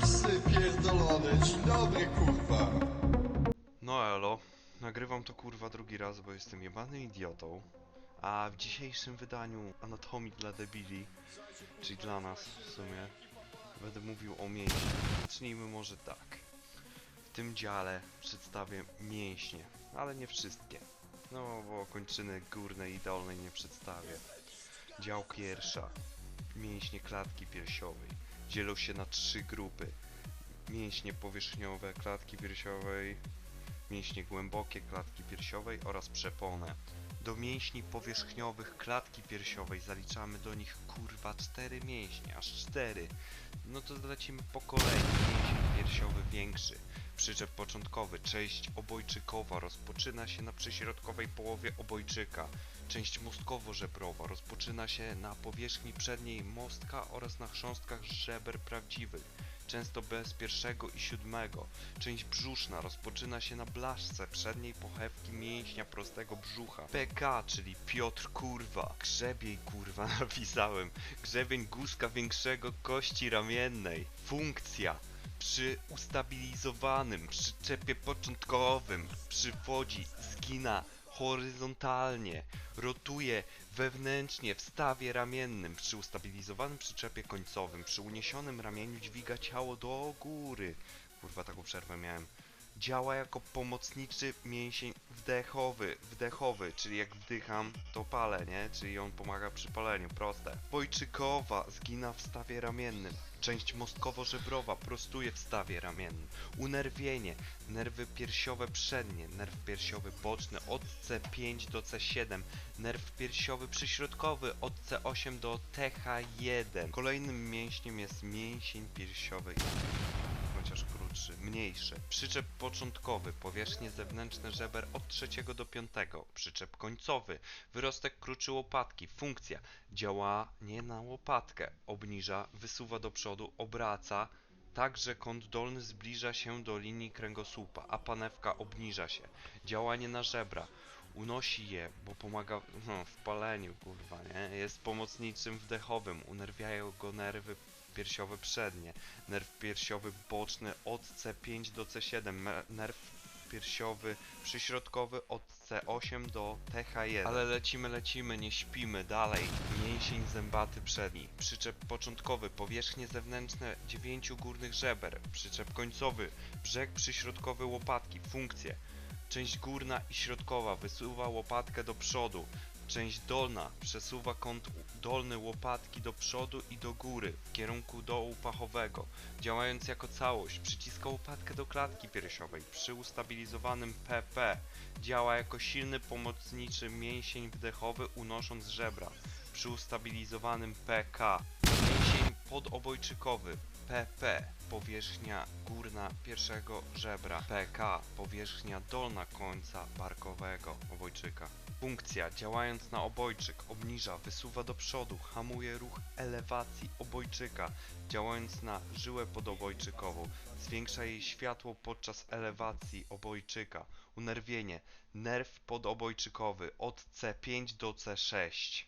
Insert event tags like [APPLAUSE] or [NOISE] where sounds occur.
Psy pierdolone, dzień dobry kurwa. No elo, nagrywam to kurwa drugi raz, bo jestem jebanym idiotą. A w dzisiejszym wydaniu Anatomii dla debili, czyli dla nas w sumie, będę mówił o mięśniach. Zacznijmy może tak. W tym dziale przedstawię mięśnie, ale nie wszystkie. No, bo kończyny górnej i dolnej nie przedstawię. Dział pierwsza. Mięśnie klatki piersiowej. Dzielą się na trzy grupy. Mięśnie powierzchniowe klatki piersiowej, mięśnie głębokie klatki piersiowej oraz przepone. Do mięśni powierzchniowych klatki piersiowej zaliczamy do nich kurwa cztery mięśnie, aż cztery. No to lecimy po kolei. Mięsień piersiowy większy. Przyczep początkowy, część obojczykowa rozpoczyna się na przyśrodkowej połowie obojczyka. Część mostkowo-żebrowa rozpoczyna się na powierzchni przedniej mostka oraz na chrząstkach żeber prawdziwych często bez pierwszego i siódmego. Część brzuszna rozpoczyna się na blaszce przedniej pochewki mięśnia prostego brzucha. PK, czyli Piotr Kurwa. Grzebień Kurwa [LAUGHS] napisałem. Grzebień guzka większego kości ramiennej. Funkcja. Przy ustabilizowanym przyczepie początkowym przywodzi, zgina horyzontalnie, rotuje wewnętrznie w stawie ramiennym, przy ustabilizowanym przyczepie końcowym, przy uniesionym ramieniu dźwiga ciało do góry. Kurwa, taką przerwę miałem. Działa jako pomocniczy mięsień wdechowy, wdechowy, czyli jak wdycham, to palę, nie? Czyli on pomaga przy paleniu, proste. Wojczykowa zgina w stawie ramiennym. Część mostkowo-żebrowa prostuje w stawie ramiennym. Unerwienie, nerwy piersiowe przednie, nerw piersiowy boczny od C5 do C7, nerw piersiowy przyśrodkowy od C8 do TH1. Kolejnym mięśniem jest mięsień piersiowy chociaż krótszy, mniejszy. Przyczep początkowy, powierzchnie zewnętrzne żeber od trzeciego do piątego. Przyczep końcowy, wyrostek kruczy łopatki. Funkcja, działa nie na łopatkę. Obniża, wysuwa do przodu, obraca, tak że kąt dolny zbliża się do linii kręgosłupa, a panewka obniża się. Działanie na żebra. Unosi je, bo pomaga no, w paleniu, kurwa, nie? Jest pomocniczym wdechowym, unerwiają go nerwy piersiowe przednie, nerw piersiowy boczny od C5 do C7, me- nerw piersiowy przyśrodkowy od C8 do TH1. Ale lecimy, lecimy, nie śpimy, dalej. Mięsień zębaty przedni, przyczep początkowy, powierzchnie zewnętrzne dziewięciu górnych żeber, przyczep końcowy, brzeg przyśrodkowy łopatki, funkcje. Część górna i środkowa wysuwa łopatkę do przodu, Część dolna przesuwa kąt dolny łopatki do przodu i do góry w kierunku dołu pachowego. Działając jako całość, przyciska łopatkę do klatki piersiowej. Przy ustabilizowanym PP działa jako silny pomocniczy mięsień wdechowy unosząc żebra. Przy ustabilizowanym PK podobojczykowy PP powierzchnia górna pierwszego żebra PK powierzchnia dolna końca barkowego obojczyka Funkcja działając na obojczyk obniża, wysuwa do przodu, hamuje ruch elewacji obojczyka, działając na żyłę podobojczykową, zwiększa jej światło podczas elewacji obojczyka. Unerwienie, nerw podobojczykowy od C5 do C6.